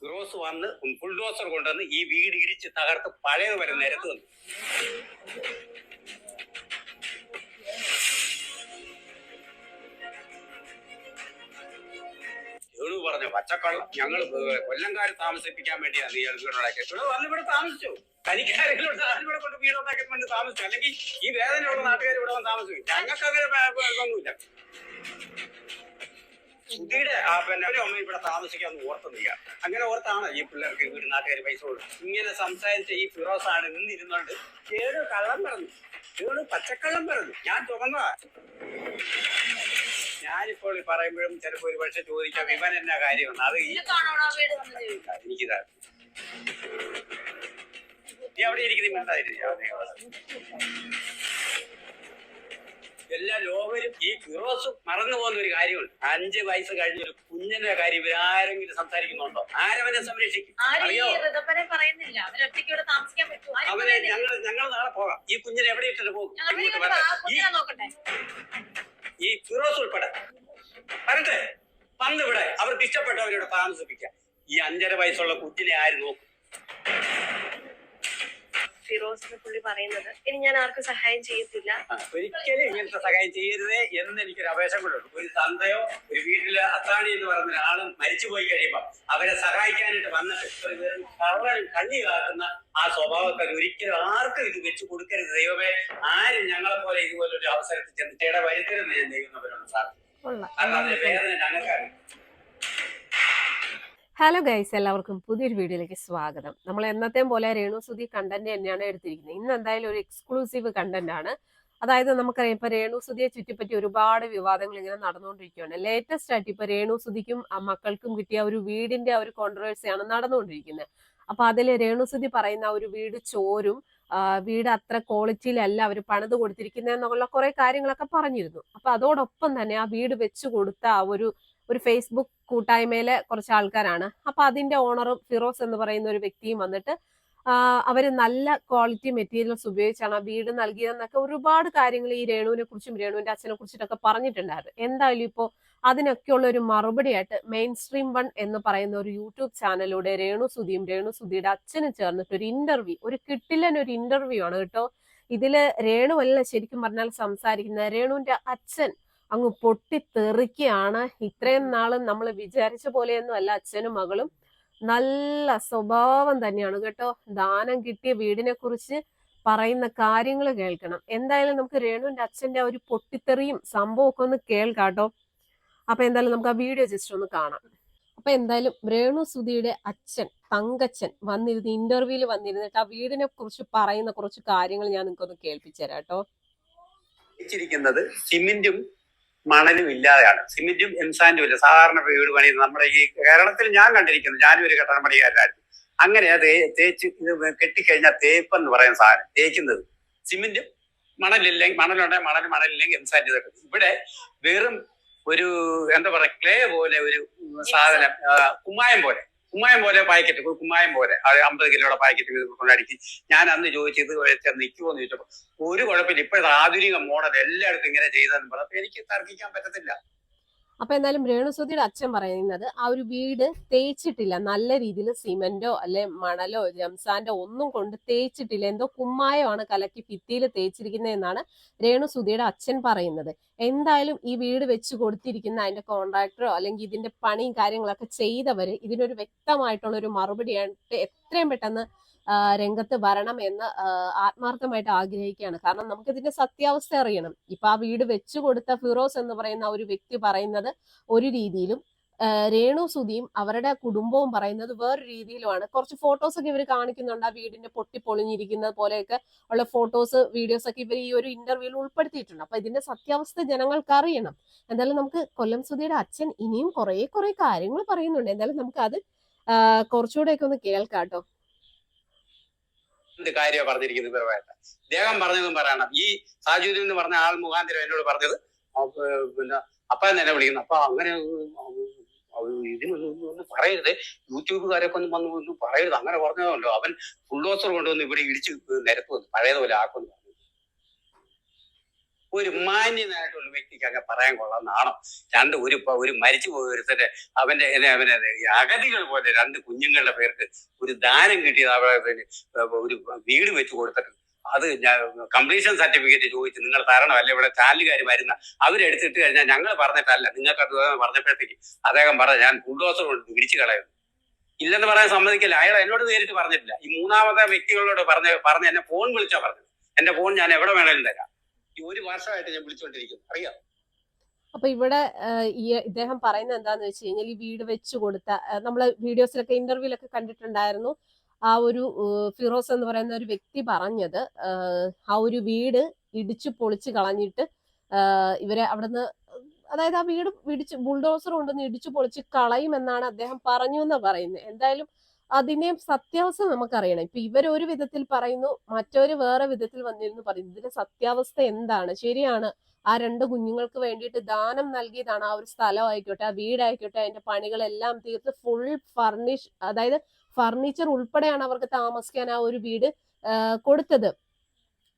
ഫിറോസ് വന്ന് ബുൾഡോസർ കൊണ്ടുവന്ന് ഈ വീട് ഇടിച്ച് തകർത്ത് പഴയത് വരെ നിരത്ത് വന്നു. ഏണു പറഞ്ഞു പച്ചക്കള്ളം ഞങ്ങൾ കൊല്ലംകാർ താമസിപ്പിക്കാൻ വേണ്ടിയാണ് നീ വീടുണ്ടാക്കിയത് ഇവിടെ വന്ന് ഇവിടെ താമസിച്ചു? തനിക്കാരെങ്കിലും ഇവിടെ കൊണ്ട് വീടുണ്ടാക്കി താമസിച്ചു? അല്ലെങ്കിൽ ഈ വേദനയുള്ള നാട്ടുകാർ ഇവിടെ വന്ന് താമസിക്കും ഞങ്ങൾക്ക് അങ്ങനെ ഒന്നുമില്ല. സുധിയുടെ പിന്നെ അവരും അമ്മ ഇവിടെ താമസിക്കാന്ന് ഓർത്തുന്നില്ല അങ്ങനെ ഓർത്താണ് ഈ പിള്ളേർക്ക് വീട് നാട്ടുകാർ പൈസ കൊടുക്കും ഇങ്ങനെ സംസാരിച്ച ഈ ഫിറോസ് ആണ് നിന്നിരുന്നോണ്ട് ഏഴ് കള്ളം പറഞ്ഞു. ഏഴ് പച്ചക്കള്ളം പറഞ്ഞു. ഞാൻ തുറന്നതാ. ഞാനിപ്പോൾ പറയുമ്പോഴും ചിലപ്പോ ഒരു പക്ഷെ ചോദിക്കാം ഇവൻ എന്നാ കാര്യമാണ് അത് ഈ എനിക്കിതാ. നീ അവിടെ ഇരിക്കുന്ന മിണ്ടാതിരിക്കുക എല്ലാ ലോകരും ഈ ഫിറോസും മറന്നു പോകുന്ന ഒരു കാര്യമുണ്ട്. അഞ്ച് വയസ്സ് കഴിഞ്ഞ ഒരു കുഞ്ഞിന്റെ കാര്യം ഇവരാരെങ്കിലും സംസാരിക്കുന്നുണ്ടോ? ആരവനെ സംരക്ഷിക്കും. പറയുന്നില്ല. അവരൊറ്റയ്ക്ക് ഇവിടെ താമസിക്കാൻ പറ്റുമോ അവനെ പറയുന്നില്ല. ഞങ്ങൾ ഞങ്ങൾ നാളെ പോകാം. ഈ കുഞ്ഞിനെ എവിടെ ഇട്ടിട്ട് പോകും? ഈ ഫിറോസ് ഉൾപ്പെടെ. വരട്ടെ. വന്നിവിടെ അവർക്ക് ഇഷ്ടപ്പെട്ടവരോട് താമസിപ്പിക്കാം. ഈ അഞ്ചര വയസ്സുള്ള കുഞ്ഞിനെ ആര് നോക്കും? ഫിറോസിന് പുള്ളി പറയുന്നത്. ഇനി ഞാൻ ആർക്കും സഹായം ചെയ്യത്തില്ല. ഒരിക്കലും ഇങ്ങനത്തെ സഹായം ചെയ്യരുതേ എന്ന് എനിക്കൊരു അപേക്ഷ കൂടെ ഉണ്ട്. ഒരു തന്തയോ ഒരു വീട്ടിലെ അത്താണി എന്ന് പറയുന്ന ഒരാളും മരിച്ചു പോയി കഴിയുമ്പോൾ അവരെ സഹായിക്കാനായിട്ട് വന്നിട്ട് കള്ളൻ കണ്ണി കാക്കുന്ന ആ സ്വഭാവക്കാർ ഒരിക്കലും ആർക്കും ഇത് വെച്ച് കൊടുക്കരുത്. ദൈവമേ ആരും ഞങ്ങളെ പോലെ ഇതുപോലൊരു അവസരത്തിൽ ചെന്ന് ഇടവരുത്തരുന്ന് വരുത്തരുന്ന് ഞാൻ അവരോട് സാർ കാരണം അതിന്റെ വേദന ഞങ്ങൾക്കറിയാം. ഹലോ ഗൈസ് എല്ലാവർക്കും പുതിയൊരു വീഡിയോയിലേക്ക് സ്വാഗതം. നമ്മൾ എന്നത്തെയും പോലെ രേണു സുധി കണ്ടന്റ് തന്നെയാണ് എടുത്തിരിക്കുന്നത്. ഇന്ന് എന്തായാലും ഒരു എക്സ്ക്ലൂസീവ് കണ്ടന്റ് ആണ്. അതായത് നമുക്കറിയാം ഇപ്പൊ രേണു സുധിയെ ചുറ്റിപ്പറ്റി ഒരുപാട് വിവാദങ്ങൾ ഇങ്ങനെ നടന്നുകൊണ്ടിരിക്കുകയാണ്. ലേറ്റസ്റ്റ് ആയിട്ട് ഇപ്പൊ രേണു സുധിക്കും ആ മക്കൾക്കും കിട്ടിയ ഒരു വീടിന്റെ ആ ഒരു കോൺട്രവേഴ്സിയാണ് നടന്നുകൊണ്ടിരിക്കുന്നത്. അപ്പൊ അതിൽ രേണു സുധി പറയുന്ന ഒരു വീട് ചോരും വീട് അത്ര ക്വാളിറ്റിയിലല്ല അവർ പണിത് കൊടുത്തിരിക്കുന്നത് എന്നുള്ള കുറെ കാര്യങ്ങളൊക്കെ പറഞ്ഞിരുന്നു. അപ്പൊ അതോടൊപ്പം തന്നെ ആ വീട് വെച്ചു കൊടുത്ത ആ ഒരു ഒരു ഫേസ്ബുക്ക് കൂട്ടായ്മയിലെ കുറച്ച് ആൾക്കാരാണ്. അപ്പൊ അതിന്റെ ഓണറും ഫിറോസ് എന്ന് പറയുന്ന ഒരു വ്യക്തിയും വന്നിട്ട് അവർ നല്ല ക്വാളിറ്റി മെറ്റീരിയൽസ് ഉപയോഗിച്ചാണ് ആ വീട് നൽകിയതെന്നൊക്കെ ഒരുപാട് കാര്യങ്ങൾ ഈ രേണുവിനെ കുറിച്ചും രേണുവിന്റെ അച്ഛനെ കുറിച്ചിട്ടൊക്കെ പറഞ്ഞിട്ടുണ്ടായിരുന്നു. എന്തായാലും ഇപ്പോ അതിനൊക്കെയുള്ള ഒരു മറുപടിയായിട്ട് മെയിൻ സ്ട്രീം വൺ എന്ന് പറയുന്ന ഒരു യൂട്യൂബ് ചാനലിലൂടെ രേണു സുധിയും രേണു സുധിയുടെ അച്ഛനും ചേർന്നിട്ട് ഒരു ഇന്റർവ്യൂ ഒരു കിട്ടില്ലൻ ഒരു ഇന്റർവ്യൂ ആണ് കേട്ടോ. ഇതിൽ രേണു രേണുവല്ല ശരിക്കും പറഞ്ഞാൽ സംസാരിക്കുന്ന രേണുവിന്റെ അച്ഛൻ അങ്ങ് പൊട്ടിത്തെറിക്കുകയാണ്. ഇത്രയും നാളും നമ്മൾ വിചാരിച്ച പോലെയൊന്നും അല്ല അച്ഛനും മകളും. നല്ല സ്വഭാവം തന്നെയാണ് കേട്ടോ. ദാനം കിട്ടിയ വീടിനെ കുറിച്ച് പറയുന്ന കാര്യങ്ങൾ കേൾക്കണം. എന്തായാലും നമുക്ക് രേണുവിന്റെ അച്ഛന്റെ ഒരു പൊട്ടിത്തെറിയും സംഭവമൊക്കെ ഒന്ന് കേൾക്കാട്ടോ. അപ്പൊ എന്തായാലും നമുക്ക് ആ വീഡിയോ ജസ്റ്റ് ഒന്ന് കാണാം. അപ്പൊ എന്തായാലും രേണു സുധിയുടെ അച്ഛൻ തങ്കച്ചൻ വന്നിരുന്ന് ഇന്റർവ്യൂവിൽ വന്നിരുന്നിട്ട് ആ വീടിനെ കുറിച്ച് പറയുന്ന കുറച്ച് കാര്യങ്ങൾ ഞാൻ നിങ്ങൾക്കൊന്ന് കേൾപ്പിച്ചു തരാം കേട്ടോ. സിമെന്റും മണലും ഇല്ലാതെയാണ്. സിമെന്റും എംസാൻഡും ഇല്ല. സാധാരണ വീട് പണിയുന്നത് നമ്മുടെ ഈ കേരളത്തിൽ ഞാൻ കണ്ടിരിക്കുന്നു ഞാനും ഒരു കെട്ടണം പണിക്കാരനായിരുന്നു. അങ്ങനെ തേച്ച് കെട്ടിക്കഴിഞ്ഞാൽ തേപ്പ് എന്ന് പറയുന്ന സാധനം തേക്കുന്നത്. സിമെന്റും മണലില്ലെങ്കിൽ മണലുണ്ടെങ്കിൽ മണൽ മണലില്ലെങ്കിൽ എംസാൻഡ് ഇതൊക്കെ. ഇവിടെ വെറും ഒരു എന്താ പറയാ ക്ലേ പോലെ ഒരു സാധനം കുമ്മായം പോലെ. കുമ്മായം പോലെ പായ്ക്കറ്റ് കുമ്മായം പോലെ. അത് അമ്പത് കിലോയുടെ പാക്കറ്റ് കൊണ്ടടിച്ച് ഞാൻ അന്ന് ചോദിച്ചത് നിൽക്കുമോ എന്ന് ചോദിച്ചപ്പോൾ ഒരു കുഴപ്പമില്ല. ഇപ്പോഴത്തെ ആധുനിക മോഡൽ എല്ലായിടത്തും ഇങ്ങനെ ചെയ്തെന്ന് പറഞ്ഞപ്പോൾ എനിക്ക് തർക്കിക്കാൻ പറ്റത്തില്ല. അപ്പൊ എന്തായാലും രേണുസുതിയുടെ അച്ഛൻ പറയുന്നത് ആ ഒരു വീട് തേച്ചിട്ടില്ല. നല്ല രീതിയിൽ സിമെന്റോ അല്ലെ മണലോ ജംസാന്റെ ഒന്നും കൊണ്ട് തേച്ചിട്ടില്ല. എന്തോ കുമ്മായമാണ് കലക്കി ഭിത്തിയിൽ തേച്ചിരിക്കുന്നത് എന്നാണ് രേണുസുതിയുടെ അച്ഛൻ പറയുന്നത്. എന്തായാലും ഈ വീട് വെച്ച് കൊടുത്തിരിക്കുന്ന അതിന്റെ കോൺട്രാക്ടറോ അല്ലെങ്കിൽ ഇതിന്റെ പണിയും കാര്യങ്ങളൊക്കെ ചെയ്തവര് ഇതിനൊരു വ്യക്തമായിട്ടുള്ള ഒരു മറുപടിയായിട്ട് എത്രയും പെട്ടെന്ന് രംഗത്ത് വരണം എന്ന് ആത്മാർത്ഥമായിട്ട് ആഗ്രഹിക്കുകയാണ്. കാരണം നമുക്ക് ഇതിന്റെ സത്യാവസ്ഥ അറിയണം. ഇപ്പൊ ആ വീട് വെച്ചു കൊടുത്ത ഫിറോസ് എന്ന് പറയുന്ന ഒരു വ്യക്തി പറയുന്നത് ഒരു രീതിയിലും രേണു സുധിയും അവരുടെ കുടുംബവും പറയുന്നത് വേറൊരു രീതിയിലുമാണ്. കുറച്ച് ഫോട്ടോസ് ഒക്കെ ഇവർ കാണിക്കുന്നുണ്ട്. ആ വീടിന്റെ പൊട്ടി പൊളിഞ്ഞിരിക്കുന്നത് പോലെയൊക്കെ ഉള്ള ഫോട്ടോസ് വീഡിയോസ് ഒക്കെ ഇവർ ഈ ഒരു ഇന്റർവ്യൂവിൽ ഉൾപ്പെടുത്തിയിട്ടുണ്ട്. അപ്പൊ ഇതിന്റെ സത്യാവസ്ഥ ജനങ്ങൾക്ക് അറിയണം. എന്തായാലും നമുക്ക് കൊല്ലം സുധിയുടെ അച്ഛൻ ഇനിയും കുറെ കുറെ കാര്യങ്ങൾ പറയുന്നുണ്ട്. എന്തായാലും നമുക്ക് അത് കുറച്ചുകൂടെ ഒക്കെ ഒന്ന് കേൾക്കാം കേട്ടോ. കാര്യമാണ് പറഞ്ഞിരിക്കുന്നത് പരമായിട്ട് ഇദ്ദേഹം പറഞ്ഞതും പറയണം. ഈ സാജുദ്ദീൻ എന്ന് പറഞ്ഞ ആൾ മുഖാന്തരം എന്നോട് പറഞ്ഞത് പിന്നെ അപ്പ തന്നെ വിളിക്കുന്നു. അപ്പൊ അങ്ങനെ ഇതിനൊന്നും പറയരുത്. യൂട്യൂബുകാരൊക്കെ ഒന്നും വന്ന് പറയരുത്. അങ്ങനെ പറഞ്ഞതല്ലോ. അവൻ ബുൾഡോസർ കൊണ്ടുവന്ന് ഇവിടെ ഇടിച്ച് നിരത്ത് വന്നു പഴയതുപോലെ ആക്കുന്നു ഒരു മാന്യനായിട്ടുള്ള വ്യക്തിക്ക് അങ്ങ് പറയാൻ നാണം. രണ്ട് ഒരു ഒരു മരിച്ചു പോയ ഒരുത്തന്റെ അവന്റെ അവനെ അഗതികൾ പോലെ രണ്ട് കുഞ്ഞുങ്ങളുടെ പേർക്ക് ഒരു ദാനം കിട്ടിയത് അവിടെ ഒരു വീട് വെച്ച് കൊടുത്തിട്ടുണ്ട് അത് ഞാൻ കംപ്ലീഷൻ സർട്ടിഫിക്കറ്റ് ചോദിച്ച് നിങ്ങൾ തരണമല്ല ഇവിടെ ചാലുകാർ വരുന്ന അവരെടുത്തിട്ട് കഴിഞ്ഞാൽ ഞങ്ങൾ പറഞ്ഞിട്ടല്ല നിങ്ങൾക്ക് അത് പറഞ്ഞപ്പോഴത്തേക്ക് അദ്ദേഹം പറഞ്ഞ ഞാൻ ബുൾഡോസർ കൊണ്ട് ഇടിച്ചു കളയുന്നു. ഇല്ലെന്ന് പറയാൻ സമ്മതിക്കില്ല. അയാൾ എന്നോട് നേരിട്ട് പറഞ്ഞിട്ടില്ല. ഈ മൂന്നാമത്തെ വ്യക്തികളോട് പറഞ്ഞ പറഞ്ഞ എന്നെ ഫോൺ വിളിച്ചാ പറഞ്ഞത്. എന്റെ ഫോൺ ഞാൻ എവിടെ വേണേലും തരാം. ഈ ഒരു വർഷമായിട്ട് ഞാൻ വിളിച്ചുകൊണ്ടിരിക്കുന്നു. അറിയാം? അപ്പൊ ഇവിടെ ഈ ഇദ്ദേഹം പറയുന്നത് എന്താന്ന് വെച്ച് കഴിഞ്ഞാൽ ഈ വീട് വെച്ചു കൊടുത്ത നമ്മൾ വീഡിയോസിലൊക്കെ ഇന്റർവ്യൂലൊക്കെ കണ്ടിട്ടുണ്ടായിരുന്നു. ആ ഒരു ഫിറോസ് എന്ന് പറയുന്ന ഒരു വ്യക്തി പറഞ്ഞത് ആ ഒരു വീട് ഇടിച്ചു പൊളിച്ച് കളഞ്ഞിട്ട് ഇവരെ അവിടുന്ന് അതായത് ആ വീട് ഇടിച്ച് ബുൾഡോസർ കൊണ്ടുവന്ന് ഇടിച്ചു പൊളിച്ച് കളയുമെന്നാണ് അദ്ദേഹം പറഞ്ഞു എന്നാ പറയുന്നത് എന്തായാലും അതിന്റെ സത്യാവസ്ഥ നമുക്കറിയണം. ഇപ്പൊ ഇവർ ഒരു വിധത്തിൽ പറയുന്നു മറ്റൊരു വേറെ വിധത്തിൽ വന്നിരുന്നു പറയുന്നു. ഇതിന്റെ സത്യാവസ്ഥ എന്താണ്? ശരിയാണ് ആ രണ്ട് കുഞ്ഞുങ്ങൾക്ക് വേണ്ടിയിട്ട് ദാനം നൽകിയതാണ് ആ ഒരു സ്ഥലം ആയിക്കോട്ടെ ആ വീടായിക്കോട്ടെ അതിന്റെ പണികളെല്ലാം തീർത്ത് ഫുൾ ഫർണിഷ് അതായത് ഫർണിച്ചർ ഉൾപ്പെടെയാണ് അവർക്ക് താമസിക്കാൻ ആ ഒരു വീട് കൊടുത്തത്.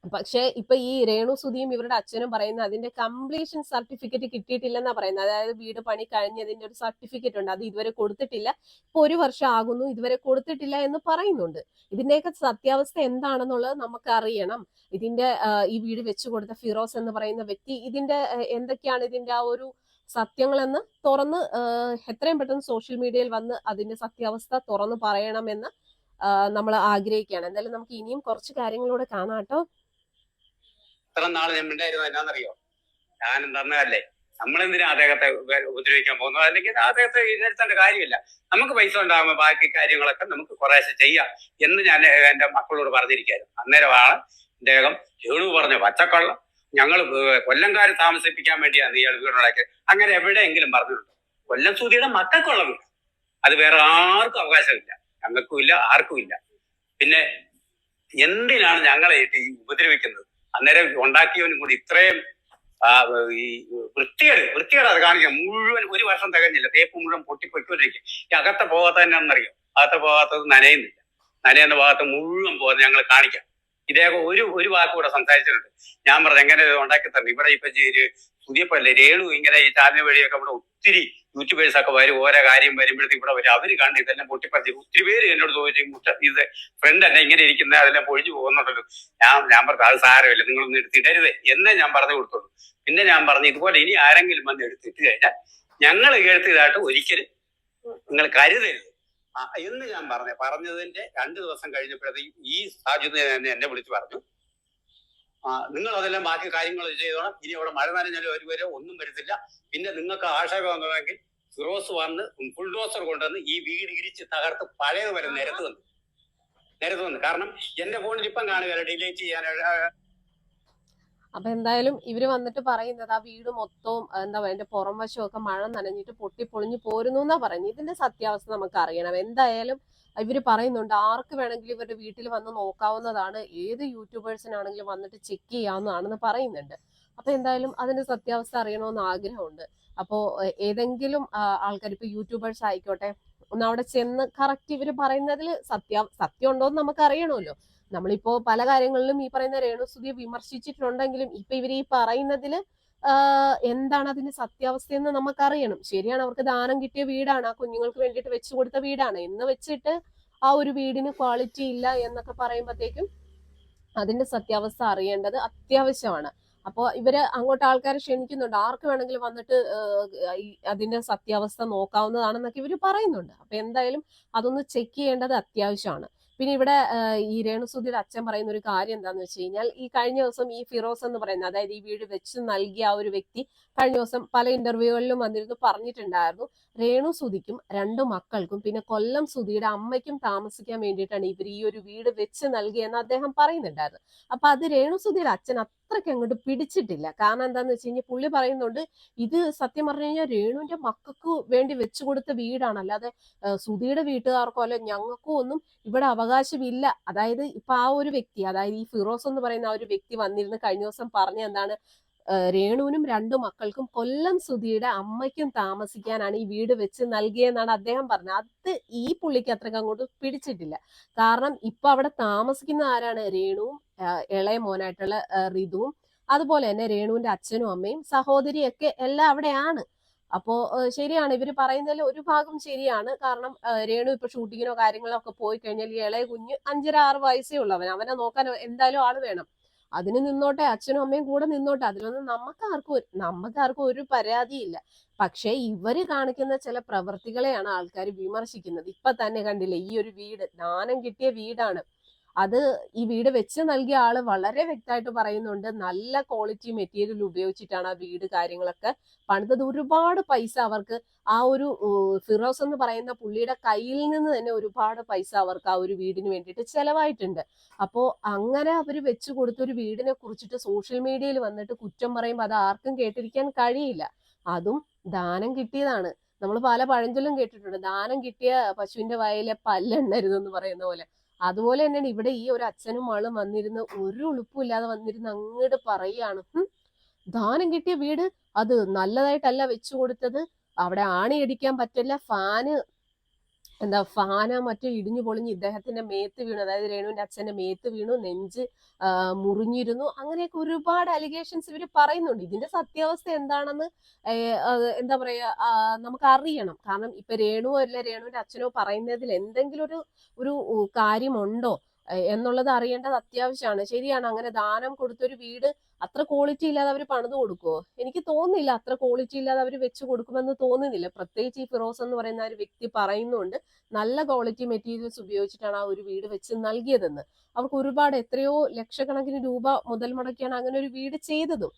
പക്ഷെ ഇപ്പൊ ഈ രേണു സുധിയും ഇവരുടെ അച്ഛനും പറയുന്ന അതിന്റെ കംപ്ലീഷൻ സർട്ടിഫിക്കറ്റ് കിട്ടിയിട്ടില്ലെന്നാ പറയുന്നത്. അതായത് വീട് പണി കഴിഞ്ഞതിന്റെ ഒരു സർട്ടിഫിക്കറ്റ് ഉണ്ട്. അത് ഇതുവരെ കൊടുത്തിട്ടില്ല. ഇപ്പൊ ഒരു വർഷം ആകുന്നു ഇതുവരെ കൊടുത്തിട്ടില്ല എന്ന് പറയുന്നുണ്ട്. ഇതിന്റെയൊക്കെ സത്യാവസ്ഥ എന്താണെന്നുള്ളത് നമുക്ക് അറിയണം ഇതിന്റെ ഈ വീട് വെച്ചു കൊടുത്ത ഫിറോസ് എന്ന് പറയുന്ന വ്യക്തി ഇതിന്റെ എന്തൊക്കെയാണ് ഇതിന്റെ ആ ഒരു സത്യങ്ങളെന്ന് തുറന്ന് എത്രയും പെട്ടെന്ന് സോഷ്യൽ മീഡിയയിൽ വന്ന് അതിന്റെ സത്യാവസ്ഥ തുറന്ന് പറയണമെന്ന് നമ്മൾ ആഗ്രഹിക്കുകയാണ്. എന്തായാലും നമുക്ക് ഇനിയും കുറച്ച് കാര്യങ്ങളൂടെ കാണാം കേട്ടോ. ഇത്ര നാൾ ഞാൻ എന്നാന്നറിയോ? ഞാൻ തന്നതല്ലേ നമ്മളെന്തിനാ അദ്ദേഹത്തെ ഉപദ്രവിക്കാൻ പോകുന്നത്? അല്ലെങ്കിൽ അദ്ദേഹത്തെ ഇരുത്തേണ്ട കാര്യമില്ല. നമുക്ക് പൈസ ഉണ്ടാകുമ്പോൾ ബാക്കി കാര്യങ്ങളൊക്കെ നമുക്ക് കുറേശ്ശെ ചെയ്യാം എന്ന് ഞാൻ എന്റെ മക്കളോട് പറഞ്ഞിരിക്കായിരുന്നു. അന്നേരമാണ് അദ്ദേഹം രേണു പറഞ്ഞ പച്ചക്കള്ളം ഞങ്ങൾ കൊല്ലംകാർ താമസിപ്പിക്കാൻ വേണ്ടിയാണ് ഇയാൾ വീടുണ്ടാക്കി അങ്ങനെ എവിടെയെങ്കിലും പറഞ്ഞിട്ടുണ്ട്. കൊല്ലം സൂതിയുടെ മക്കൾക്കുള്ള വീട് അത് വേറെ ആർക്കും അവകാശമില്ല. ഞങ്ങൾക്കും ഇല്ല ആർക്കും ഇല്ല. പിന്നെ എന്തിനാണ് ഞങ്ങളെ ഈ ഉപദ്രവിക്കുന്നത്? അന്നേരം ഉണ്ടാക്കിയവനും കൂടി ഇത്രയും ഈ വൃത്തികേട് വൃത്തികേട് അത് കാണിക്കാം മുഴുവൻ ഒരു വർഷം തികഞ്ഞില്ല. തേപ്പ് മുഴുവൻ പൊട്ടിപ്പൊയ്ക്കൊണ്ടിരിക്കും ഈ അകത്തെ പോകാത്ത തന്നെ എന്നറിയാം അകത്തെ പോകാത്തത് നനയുന്നില്ല. നനയുന്ന ഭാഗത്ത് മുഴുവൻ പോകുന്നത് ഞങ്ങൾ കാണിക്കാം. ഇദ്ദേഹം ഒരു ഒരു വാക്ക് കൂടെ സംസാരിച്ചിട്ടുണ്ട്. ഞാൻ പറഞ്ഞു എങ്ങനെ ഉണ്ടാക്കി തന്നെ ഇവിടെ ഇപ്പൊ പുതിയ പല്ലേ രേണു ഇങ്ങനെ ഈ ചാനൽ വഴിയൊക്കെ ഇവിടെ ഒത്തിരി യൂട്യൂബേഴ്സ് ഒക്കെ വരും ഓരോ കാര്യം വരുമ്പോഴത്തേക്ക് ഇവിടെ വരും. അവർ കണ്ട് ഇതെല്ലാം പൊട്ടിപ്പറിച്ച് ഒത്തിരി പേര് എന്നോട് ചോദിച്ചു മുട്ട ഇത് ഫ്രണ്ട് തന്നെ ഇങ്ങനെ ഇരിക്കുന്ന? അതെല്ലാം പൊഴിഞ്ഞു പോകുന്നുണ്ടല്ലോ. ഞാൻ ഞാൻ പറഞ്ഞു അത് സാരമില്ല നിങ്ങളൊന്നും എടുത്തിടരുത്. എന്നെ ഞാൻ പറഞ്ഞു കൊടുത്തുള്ളൂ പിന്നെ ഞാൻ പറഞ്ഞു ഇതുപോലെ ഇനി ആരെങ്കിലും വന്ന് എടുത്തിട്ട് കഴിഞ്ഞാൽ ഞങ്ങൾ കേൾത്തിയതായിട്ട് ഒരിക്കലും നിങ്ങൾ കരുതരുത്. എന്ന് ഞാൻ പറഞ്ഞു പറഞ്ഞതിന്റെ രണ്ടു ദിവസം കഴിഞ്ഞപ്പോഴത്തേക്കും ഈ സാജുദ് തന്നെ എന്നെ വിളിച്ച് പറഞ്ഞു. നിങ്ങൾ അതെല്ലാം ബാക്കി കാര്യങ്ങൾ ചെയ്തോണം ഇനി അവിടെ മഴ നനഞ്ഞാലും ഒരു വരെ ഒന്നും വരുത്തില്ല. പിന്നെ നിങ്ങൾക്ക് ആക്ഷേപം വന്നതെങ്കിൽ ഫിറോസ് വന്ന് ബുൾഡോസർ കൊണ്ടുവന്ന് ഈ വീട് ഇടിച്ച് തകർത്ത് പഴയത് വരെ നിരത്ത് വന്നു. നിരത്ത് വന്നു. കാരണം എന്റെ ഫോണിൽ ഇപ്പം കാണുകയല്ല ഡിലീറ്റ് ചെയ്യാൻ അപ്പൊ എന്തായാലും ഇവർ വന്നിട്ട് പറയുന്നത് ആ വീട് മൊത്തവും എന്താ പറയുക പുറം വശമൊക്കെ മഴ നനഞ്ഞിട്ട് പൊട്ടി പൊളിഞ്ഞു പോരുന്നു എന്നാ പറയുന്നത്. ഇതിന്റെ സത്യാവസ്ഥ നമുക്ക് അറിയണം. എന്തായാലും ഇവർ പറയുന്നുണ്ട് ആർക്ക് വേണമെങ്കിലും ഇവരുടെ വീട്ടിൽ വന്ന് നോക്കാവുന്നതാണ്. ഏത് യൂട്യൂബേഴ്സിനാണെങ്കിലും വന്നിട്ട് ചെക്ക് ചെയ്യാവുന്നതാണെന്ന് പറയുന്നുണ്ട്. അപ്പൊ എന്തായാലും അതിന്റെ സത്യാവസ്ഥ അറിയണമെന്ന് ആഗ്രഹമുണ്ട്. അപ്പോ ഏ- ഏതെങ്കിലും ആൾക്കാർ ഇപ്പൊ യൂട്യൂബേഴ്സ് ആയിക്കോട്ടെ ഒന്ന് അവിടെ ചെന്ന് കറക്റ്റ് ഇവർ പറയുന്നതിൽ സത്യ സത്യം ഉണ്ടോ എന്ന് നമുക്ക് അറിയണമല്ലോ നമ്മളിപ്പോ പല കാര്യങ്ങളിലും ഈ പറയുന്ന രേണുസുതിയെ വിമർശിച്ചിട്ടുണ്ടെങ്കിലും ഇപ്പൊ ഇവർ ഈ പറയുന്നതിൽ എന്താണ് അതിന്റെ സത്യാവസ്ഥ എന്ന് നമുക്കറിയണം. ശരിയാണ് അവർക്ക് ദാനം കിട്ടിയ വീടാണ് ആ കുഞ്ഞുങ്ങൾക്ക് വേണ്ടിയിട്ട് വെച്ചു കൊടുത്ത വീടാണ്. എന്ന് വെച്ചിട്ട് ആ ഒരു വീടിന് ക്വാളിറ്റി ഇല്ല എന്നൊക്കെ പറയുമ്പോഴത്തേക്കും അതിന്റെ സത്യാവസ്ഥ അറിയേണ്ടത് അത്യാവശ്യമാണ്. അപ്പോൾ ഇവർ അങ്ങോട്ട് ആൾക്കാരെ ക്ഷണിക്കുന്നുണ്ട്. ആർക്ക് വേണമെങ്കിലും വന്നിട്ട് അതിന്റെ സത്യാവസ്ഥ നോക്കാവുന്നതാണെന്നൊക്കെ ഇവർ പറയുന്നുണ്ട്. അപ്പൊ എന്തായാലും അതൊന്ന് ചെക്ക് ചെയ്യേണ്ടത് അത്യാവശ്യമാണ്. പിന്നെ ഇവിടെ ഈ രേണുസുധിയുടെ അച്ഛൻ പറയുന്ന ഒരു കാര്യം എന്താണെന്ന് വെച്ച് കഴിഞ്ഞാൽ ഈ കഴിഞ്ഞ ദിവസം ഈ ഫിറോസ് എന്ന് പറയുന്ന അതായത് ഈ വീട് വെച്ച് നൽകിയ ആ ഒരു വ്യക്തി കഴിഞ്ഞ ദിവസം പല ഇന്റർവ്യൂകളിലും വന്നിരുന്നു പറഞ്ഞിട്ടുണ്ടായിരുന്നു രേണു സുധിക്കും രണ്ടു മക്കൾക്കും പിന്നെ കൊല്ലം സുധിയുടെ അമ്മയ്ക്കും താമസിക്കാൻ വേണ്ടിയിട്ടാണ് ഇവർ ഈ ഒരു വീട് വെച്ച് നൽകിയെന്ന് അദ്ദേഹം പറയുന്നുണ്ടായിരുന്നു. അപ്പൊ അത് രേണു സുധിയുടെ അച്ഛൻ അത്രയ്ക്ക് അങ്ങോട്ട് പിടിച്ചിട്ടില്ല. കാരണം എന്താന്ന് വെച്ച് കഴിഞ്ഞാൽ പുള്ളി പറയുന്നുണ്ട് ഇത് സത്യം പറഞ്ഞു കഴിഞ്ഞാൽ രേണുവിന്റെ മക്കൾക്ക് വേണ്ടി വെച്ചു കൊടുത്ത വീടാണ്. അല്ലാതെ സുധിയുടെ വീട്ടുകാർക്കോ അല്ലെ ഞങ്ങൾക്കോ ഒന്നും ഇവിടെ അവകാശമില്ല. അതായത് ഇപ്പൊ ആ ഒരു വ്യക്തി അതായത് ഈ ഫിറോസ് എന്ന് പറയുന്ന ആ ഒരു വ്യക്തി വന്നിരുന്ന് കഴിഞ്ഞ ദിവസം പറഞ്ഞ എന്താണ് രേണുവിനും രണ്ടു മക്കൾക്കും കൊല്ലം സുധിയുടെ അമ്മയ്ക്കും താമസിക്കാനാണ് ഈ വീട് വെച്ച് നൽകിയെന്നാണ് അദ്ദേഹം പറഞ്ഞത്. അത് ഈ പുള്ളിക്ക് അത്രയ്ക്ക് അങ്ങോട്ട് പിടിച്ചിട്ടില്ല. കാരണം ഇപ്പൊ അവിടെ താമസിക്കുന്ന ആരാണ്? രേണുവും ഇളയ മോനായിട്ടുള്ള റിതുവും അതുപോലെ തന്നെ രേണുവിന്റെ അച്ഛനും അമ്മയും സഹോദരിയൊക്കെ എല്ലാം അവിടെയാണ്. അപ്പോ ശരിയാണ്. ഇവർ പറയുന്നതിൽ ഒരു ഭാഗം ശരിയാണ്. കാരണം രേണു ഇപ്പൊ ഷൂട്ടിങ്ങിനോ കാര്യങ്ങളോ ഒക്കെ പോയി കഴിഞ്ഞാൽ ഈ ഇളയ കുഞ്ഞ് അഞ്ചര ആറ് വയസ്സേ ഉള്ളവൻ അവനെ നോക്കാൻ എന്തായാലും ആൾ വേണം. അതിന് നിന്നോട്ടെ അച്ഛനും അമ്മയും കൂടെ നിന്നോട്ടെ. അതിലൊന്നും നമുക്ക് ആർക്കും ഒരു- പരാതിയില്ല. പക്ഷേ ഇവർ കാണിക്കുന്ന ചില പ്രവൃത്തികളെയാണ് ആൾക്കാർ വിമർശിക്കുന്നത്. ഇപ്പൊ തന്നെ കണ്ടില്ലേ ഈ ഒരു വീട് ദാനം കിട്ടിയ വീടാണ്. അത് ഈ വീട് വെച്ച് നൽകിയ ആൾ വളരെ വ്യക്തമായിട്ട് പറയുന്നുണ്ട് നല്ല ക്വാളിറ്റി മെറ്റീരിയൽ ഉപയോഗിച്ചിട്ടാണ് ആ വീട് കാര്യങ്ങളൊക്കെ പണിതത്. ഒരുപാട് പൈസ അവർക്ക് ആ ഒരു ഫിറോസ് എന്ന് പറയുന്ന പുള്ളിയുടെ കയ്യിൽ നിന്ന് തന്നെ ഒരുപാട് പൈസ അവർക്ക് ആ ഒരു വീടിന് വേണ്ടിയിട്ട് ചെലവായിട്ടുണ്ട്. അപ്പോ അങ്ങനെ അവർ വെച്ചു കൊടുത്ത ഒരു വീടിനെ കുറിച്ചിട്ട് സോഷ്യൽ മീഡിയയിൽ വന്നിട്ട് കുറ്റം പറയുമ്പോൾ അത് ആർക്കും കേട്ടിരിക്കാൻ കഴിയില്ല. അതും ദാനം കിട്ടിയതാണ്. നമ്മൾ പല പഴഞ്ചൊല്ലും കേട്ടിട്ടുണ്ട്. ദാനം കിട്ടിയ പശുവിന്റെ വയലെ പല്ലെണ്ണരുതെന്ന് പറയുന്ന പോലെ. അതുപോലെ തന്നെയാണ് ഇവിടെ ഈ ഒരു അച്ഛനും മകളും വന്നിരുന്ന് ഒരു ഉളുപ്പില്ലാതെ വന്നിരുന്ന് അങ്ങോട്ട് പറയാണ് "ഹും, ദാനം കിട്ടിയ വീട് അത് നല്ലതായിട്ടല്ല വെച്ചു കൊടുത്തത്. അവിടെ ആണി അടിക്കാൻ പറ്റില്ല. ഫാന് എന്താ ഫാന മറ്റോ ഇടിഞ്ഞു പൊളിഞ്ഞ് ഇദ്ദേഹത്തിന്റെ മേത്ത് വീണു അതായത് രേണുവിന്റെ അച്ഛന്റെ മേത്ത് വീണു നെഞ്ച് മുറിഞ്ഞിരുന്നു. അങ്ങനെയൊക്കെ ഒരുപാട് അലിഗേഷൻസ് ഇവർ പറയുന്നുണ്ട്. ഇതിന്റെ സത്യാവസ്ഥ എന്താണെന്ന് എന്താ പറയാ നമുക്ക് അറിയണം കാരണം ഇപ്പൊ രേണുവോ അല്ല രേണുവിന്റെ അച്ഛനോ പറയുന്നതിൽ എന്തെങ്കിലും ഒരു ഒരു കാര്യമുണ്ടോ? എന്നുള്ളത് അറിയേണ്ടത് അത്യാവശ്യമാണ്. ശരിയാണ് അങ്ങനെ ദാനം കൊടുത്തൊരു വീട് അത്ര ക്വാളിറ്റി ഇല്ലാതെ അവർ പണിത് കൊടുക്കുമോ എനിക്ക് തോന്നുന്നില്ല അത്ര ക്വാളിറ്റി ഇല്ലാതെ അവർ വെച്ച് കൊടുക്കുമെന്ന് തോന്നുന്നില്ല. പ്രത്യേകിച്ച് ഈ ഫിറോസ് എന്ന് പറയുന്ന ഒരു വ്യക്തി പറയുന്നുണ്ട് നല്ല ക്വാളിറ്റി മെറ്റീരിയൽസ് ഉപയോഗിച്ചിട്ടാണ് ആ ഒരു വീട് വെച്ച് നൽകിയതെന്ന്. അവർക്ക് ഒരുപാട് എത്രയോ ലക്ഷക്കണക്കിന് രൂപ മുതൽ മുടക്കിയാണ് അങ്ങനെ ഒരു വീട് ചെയ്തതും.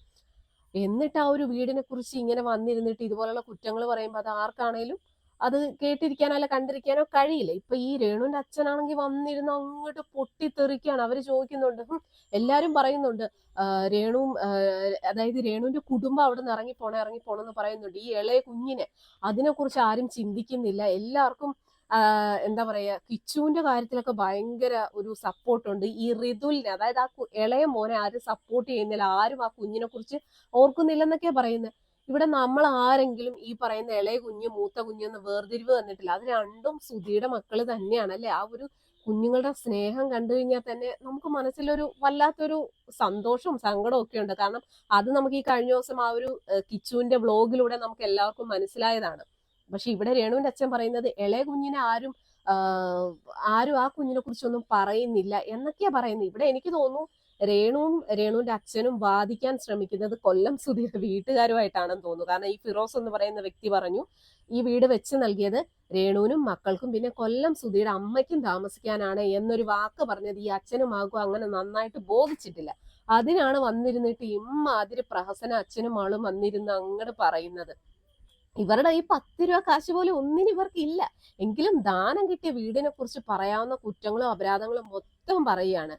എന്നിട്ട് ആ ഒരു വീടിനെ കുറിച്ച് ഇങ്ങനെ വന്നിരുന്നിട്ട് ഇതുപോലുള്ള കുറ്റങ്ങൾ പറയുമ്പോൾ അത് ആർക്കാണേലും അത് കേട്ടിരിക്കാനോ അല്ല കണ്ടിരിക്കാനോ കഴിയില്ല. ഇപ്പൊ ഈ രേണുവിന്റെ അച്ഛനാണെങ്കിൽ വന്നിരുന്ന് അങ്ങോട്ട് പൊട്ടിത്തെറിക്കുകയാണ് അവർ ചോദിക്കുന്നുണ്ട്. എല്ലാരും പറയുന്നുണ്ട്. രേണുവും അതായത് രേണുവിന്റെ കുടുംബം അവിടെ നിന്ന് ഇറങ്ങി പോണേ ഇറങ്ങി പോണെന്ന് പറയുന്നുണ്ട്. ഈ ഇളയ കുഞ്ഞിനെ അതിനെക്കുറിച്ച് ആരും ചിന്തിക്കുന്നില്ല. എല്ലാവർക്കും എന്താ പറയാ കിച്ചുവിന്റെ കാര്യത്തിലൊക്കെ ഭയങ്കര ഒരു സപ്പോർട്ടുണ്ട്. ഈ ഋതുലിനെ അതായത് ആ ഇളയ മോനെ ആരും സപ്പോർട്ട് ചെയ്യുന്നില്ല. ആരും ആ കുഞ്ഞിനെ കുറിച്ച് ഓർക്കുന്നില്ലെന്നൊക്കെയാ പറയുന്നത് ഇവിടെ നമ്മൾ ആരെങ്കിലും ഈ പറയുന്ന ഇളയ കുഞ്ഞ് മൂത്ത കുഞ്ഞ് എന്ന് വേർതിരിവ് തന്നിട്ടില്ല. അത് രണ്ടും സുധിയുടെ മക്കൾ തന്നെയാണ് അല്ലെ? ആ ഒരു കുഞ്ഞുങ്ങളുടെ സ്നേഹം കണ്ടു കഴിഞ്ഞാൽ തന്നെ നമുക്ക് മനസ്സിലൊരു വല്ലാത്തൊരു സന്തോഷവും സങ്കടവും ഒക്കെ ഉണ്ട്. കാരണം അത് നമുക്ക് ഈ കഴിഞ്ഞ ദിവസം ആ ഒരു കിച്ചുവിന്റെ വ്ളോഗിലൂടെ നമുക്ക് എല്ലാവർക്കും മനസ്സിലായതാണ്. പക്ഷെ ഇവിടെ രേണുവിന്റെ അച്ഛൻ പറയുന്നത് ഇളയ കുഞ്ഞിനെ ആരും ആരും ആ കുഞ്ഞിനെ കുറിച്ചൊന്നും പറയുന്നില്ല എന്നൊക്കെയാ പറയുന്നത്. ഇവിടെ എനിക്ക് തോന്നുന്നു രേണുവും രേണുവിന്റെ അച്ഛനും വാദിക്കാൻ ശ്രമിക്കുന്നത് കൊല്ലം സുധീർ വീട്ടുകാരുമായിട്ടാണെന്ന് തോന്നുന്നു. കാരണം ഈ ഫിറോസ് എന്ന് പറയുന്ന വ്യക്തി പറഞ്ഞു ഈ വീട് വെച്ച് നൽകിയത് രേണുവിനും മക്കൾക്കും പിന്നെ കൊല്ലം സുധിയുടെ അമ്മയ്ക്കും താമസിക്കാനാണ് എന്നൊരു വാക്ക് പറഞ്ഞത് ഈ അച്ഛനും മകൾക്കും അങ്ങനെ നന്നായിട്ട് ബോധിച്ചിട്ടില്ല. അതിനാണ് വന്നിരുന്നിട്ട് ഇമ്മാതിരി പ്രഹസന അച്ഛനും ആളും വന്നിരുന്ന് അങ്ങോട്ട് പറയുന്നത്. ഇവരുടെ ഈ പത്ത് രൂപ കാശ് പോലും ഒന്നിനും ഇവർക്ക് ഇല്ല. എങ്കിലും ദാനം കിട്ടിയ വീടിനെ കുറിച്ച് പറയാവുന്ന കുറ്റങ്ങളും അപരാധങ്ങളും മൊത്തം പറയുകയാണ്.